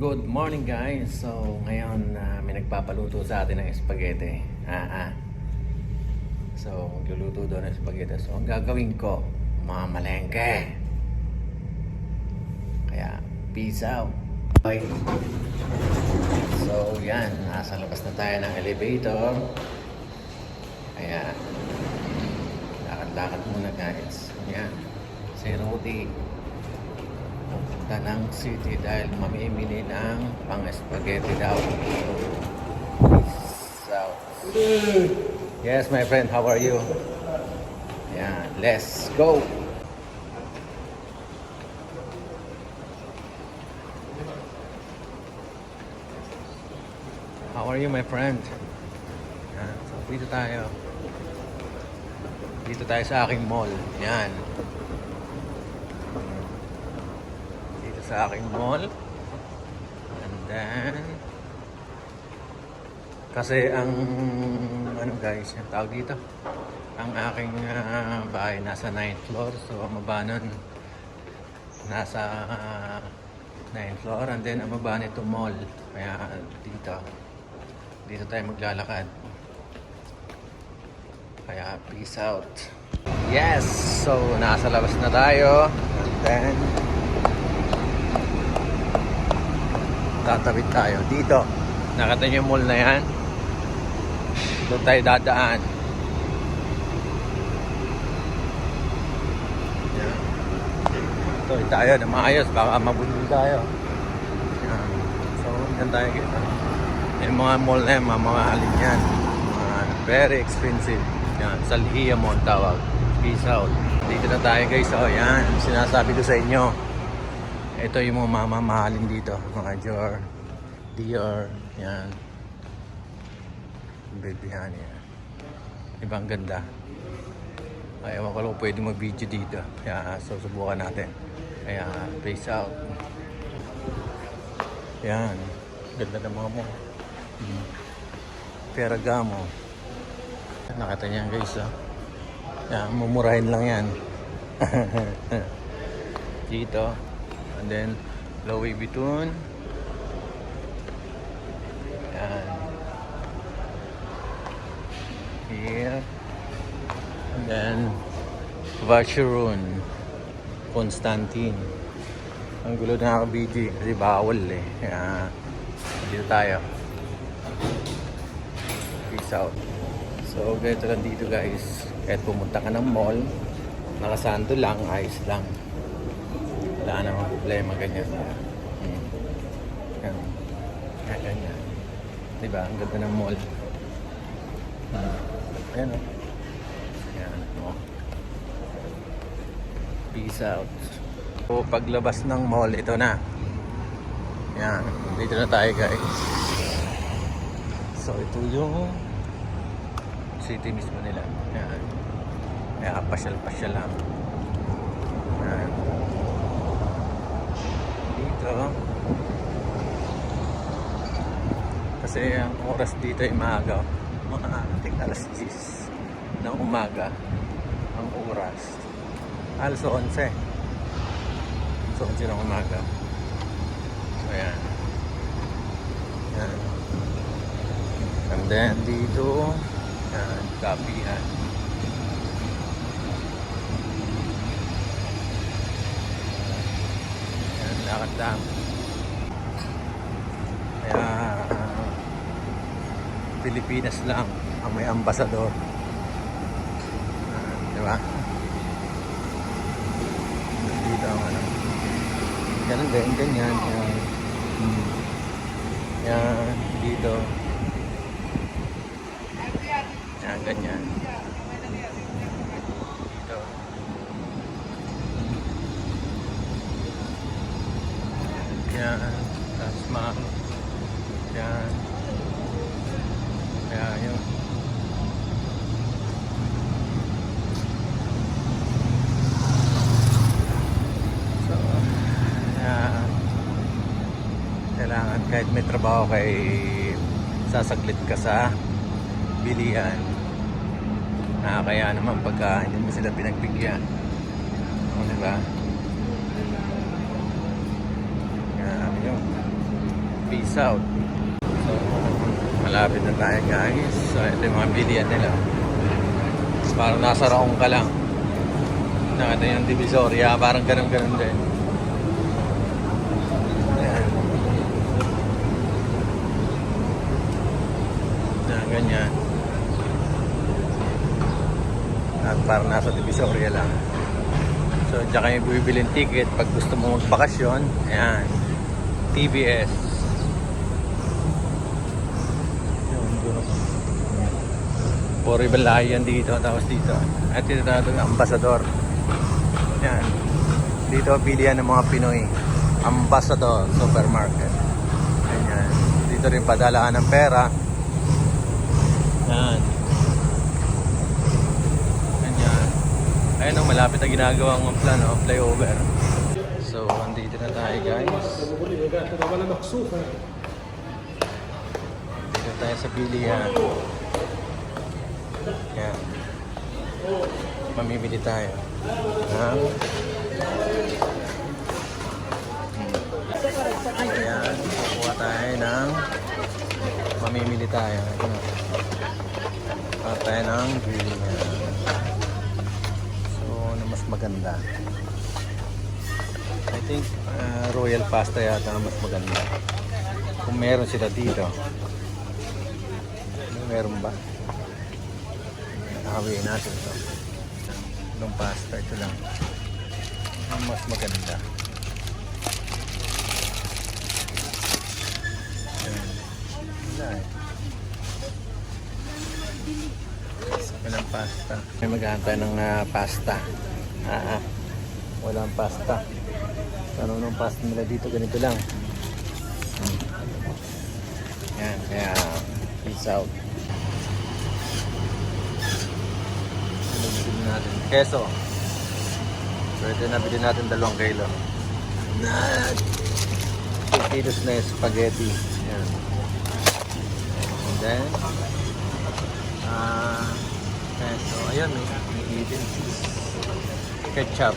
Good morning guys. So ngayon uh, may nagpapaluto sa atin ng spaghetti. Ah, ah. So magluluto doon ng spaghetti. So ang gagawin ko, mamalengke. Kaya peace out. Okay. So yan, nasa labas na tayo ng elevator. Kaya lakad-lakad muna guys. Yan. Si Rudy pupunta ng city dahil mamimili ng pang spaghetti daw. So. Yes, my friend, how are you? Yeah, let's go. How are you, my friend? Yan, so dito tayo. Dito tayo sa aking mall. Yan. dito sa aking mall. And then, kasi ang, ano guys, yung tawag dito, ang aking ah, bahay nasa 9th floor. So, ang baba nun, nasa ah, 9th floor. And then, ang baba nito mall. Kaya dito, dito tayo maglalakad. Kaya, peace out. Yes! So, nasa labas na tayo. And then, tatawid tayo dito. Nakita niyo yung mall na yan? Doon tayo dadaan. Yan. Tuloy tayo na maayos. Baka mabundol tayo. Yan. So, dyan tayo kita. Yung mga mall na yan, mga mga alin yan. Mga very expensive. Yan. Salhiya mo ang tawag. Peace out. Dito na tayo guys. Oh, yan. Sinasabi ko sa inyo. Ito yung mga mamamahalin dito. Mga Dior, Dior, yan. Bibihan yan. Ibang ganda. Ay, ewan ko lang pwede mag-video dito. Kaya susubukan natin. Kaya, peace out. Yan. Ganda ng mga mo. Hmm. Ferragamo. Nakita niyan guys, oh. Yan, mumurahin lang yan. dito. And then, Louis Vuitton. Yan. Here. And then, Vacheron. Constantine. Ang gulo na ako BG kasi bawal eh. Kaya, dito tayo. Peace out. So, ganito lang dito guys. Kahit pumunta ka ng mall, nakasando lang, ayos lang. Wala namang problema ganyan. Hmm. Yan. Yan, ganyan. Diba? Ang ganda ng mall. Hmm. Ayan o. Ayan. Oh. Peace out. So, paglabas ng mall, ito na. Yan. Dito na tayo guys. So, ito yung city mismo nila. Yan. Kaya pasyal-pasyal lang. Yan dito kasi ang oras dito ay maaga. Mga ating alas 10 ng umaga ang oras. Alas 11 alas 11 ng umaga. So yan yan and then dito yan kapihan Lakad lang. Kaya, Pilipinas lang ang may ambasador. Ah, di ba? Dito ang ano. Ganun din, ganyan. Yan. Hmm. Yan, dito. Yan, ganyan. Dito. Yan. Tapos ma... Yan. Kaya yun. So, kaya kailangan kahit may trabaho kay sasaglit ka sa bilihan. Ah, kaya naman pagka hindi mo sila pinagbigyan. O, di yun. South. So, malapit na tayo guys. So, ito yung mga bilian nila. Parang nasa raong ka lang. Nakita yung Divisoria, parang ganun-ganun din. Ayan, ganyan. At parang nasa Divisoria lang. So, diyan kayo bibili ng ticket pag gusto mo magbakasyon. Ayan. TBS. Yun, doon ako. Puro ibang lahi yan dito. Tapos dito. At dito na ito Ambassador. Yan. Dito bilihan ng mga Pinoy. Ambassador Supermarket. Ayan. Dito rin padalaan ng pera. Yan. Ganyan. Ayun o, malapit na ginagawang plano, flyover. So, andito na tayo guys. Tayo sa bilihan. Yan. Mamimili tayo. Ng... Ayan. Kukuha tayo ng... Mamimili tayo. Na. Kukuha tayo ng bilihan. So, ano mas maganda? I think uh, Royal Pasta yata mas maganda. Kung meron sila dito. Meron ba? Hawiin natin ito. Itong pasta, ito lang. Ang mas maganda. Ayan. Wala eh. Walang pasta. May maghahantay ng ah, pasta. Ah, ah. Walang pasta. Ano nung pasta nila dito, ganito lang. Yan, kaya peace out. Ano bilhin natin? Keso. So ito na bilhin natin dalawang kilo. Na 2 kilos na yung spaghetti. Yan. And then, ah, keso. Ayan, may, may hidden cheese. Ketchup.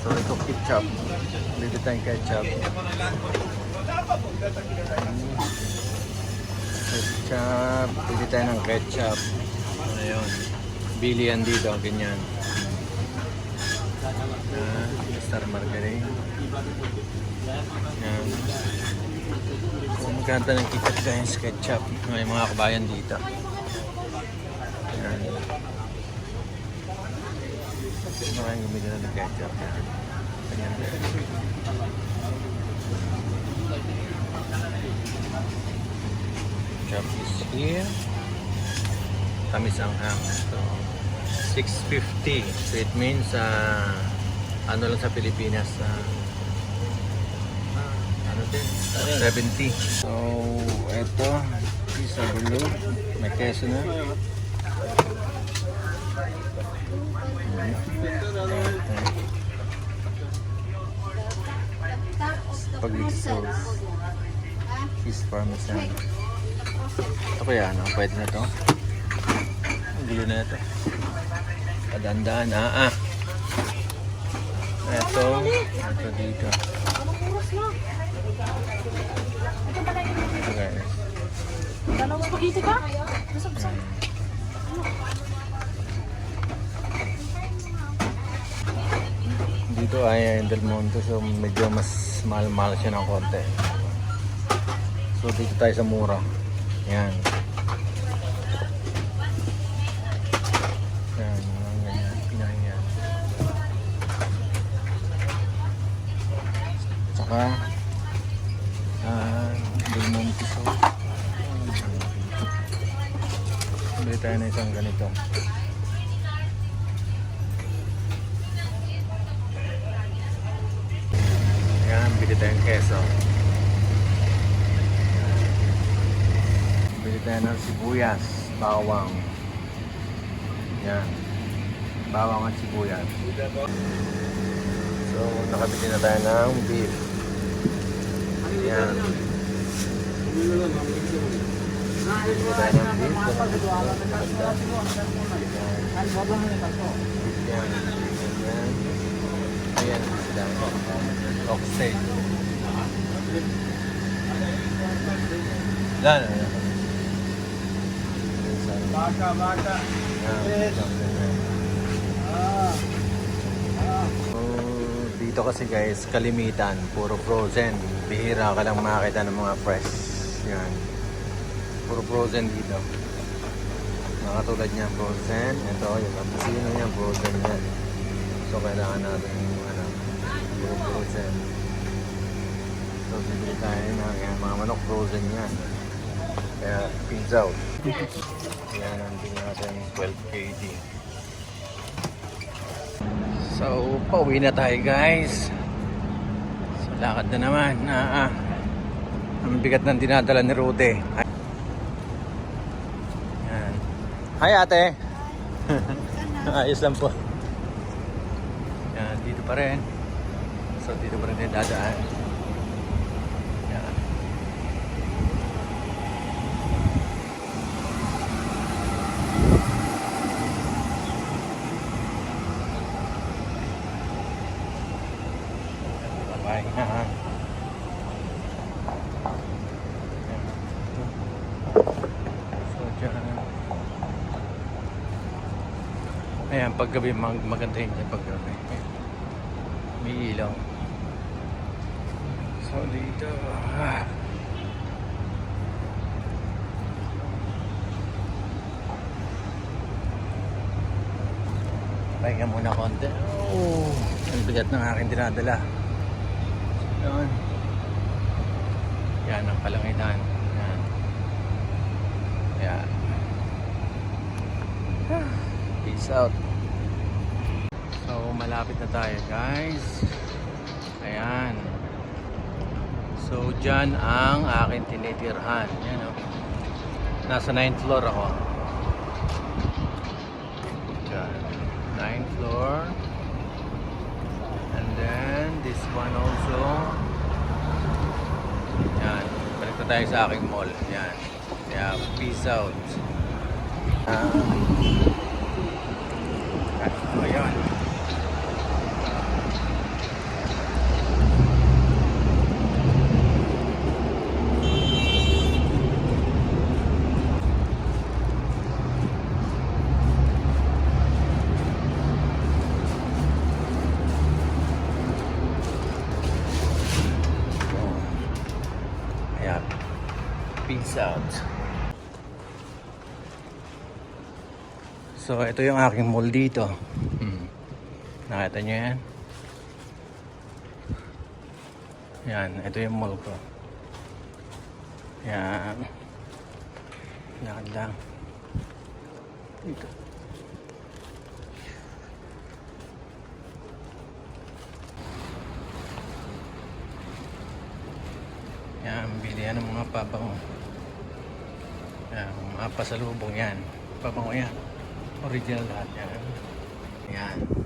So ito ketchup. Bili tayong ketchup. Ketchup. Bili tayo ng ketchup. Ayun. Bili yan dito. Ganyan. Ah, Star Margarine. Yan. Kung magkanta ng ketchup guys, ketchup. May mga kabayan dito. Yan. Maraming gumili na ng ketchup. Yan. Ganyan. Ketchup is here. Tamis ang hang. So, 650. So, it means, ah, ano lang sa Pilipinas, ah, ano din, 70. So, eto, isa gulo. May keso na. Public sauce. Cheese parmesan. Ito kaya ano? Pwede na to? Ang gulo na ito. Padandaan. Ah, ah. Ito. Ito dito. Ito guys. Dalawang pakiti ka? Nasa Dito ay Del Monte so medyo mas mahal-mahal siya ng konti. So dito tayo sa mura. Yan, Tsaka ah, Del Monte so Bili tayo na isang ganito. Yan, bili tayong keso. Bili tayo ng sibuyas, bawang. Yan. Bawang at sibuyas. So, nakabili na tayo ng beef. Yan. Bili tayo ng beef. Yan. Yan. Ayan sila. Oxtail. Wala na. Baka, baka. Yan. Ah. Ah. So, dito kasi guys, kalimitan, puro frozen. Bihira ka lang makakita ng mga fresh. Yan. Puro frozen dito. Mga katulad niya, frozen. Ito, yung cappuccino niya, frozen yan. So, kailangan natin yung ano, puro frozen. So, bibili tayo ng yan, mga manok frozen yan. Kaya, pizza out. Yan, ang natin 12 kg. So, pauwi na tayo guys. So, lakad na naman. Ah, ah. Ang bigat ng dinadala ni Rude. Yan. Hi ate. Ayos lang po. Yan, dito pa rin. So, dito pa rin din dadaan. Yan. Bye. Ha. So, dyan. Ayan, paggabi mag maganda yun yung paggabi. May ilaw. So, dito. Ah. Pahinga muna konti. Oh, ang bigat ng aking dinadala. Yan. Yan ang kalangitan. Yan. Yan. Peace out. Malapit na tayo guys. Ayan. So, dyan ang aking tinitirhan. Yan o. Nasa 9th floor ako. Dyan. 9th floor. And then, this one also. Yan. Balik na tayo sa aking mall. Yan. Kaya, peace out. Ah. Uh. Ayan. Peace out. So, ito yung aking mall dito. Hmm. Nakita nyo yan? Yan, ito yung mall ko. Yan. Lakad lang. Dito. Yan, bili yan ng mga pabango. Mga pasalubong yan. Pabango yan. Original lahat yan. Yan.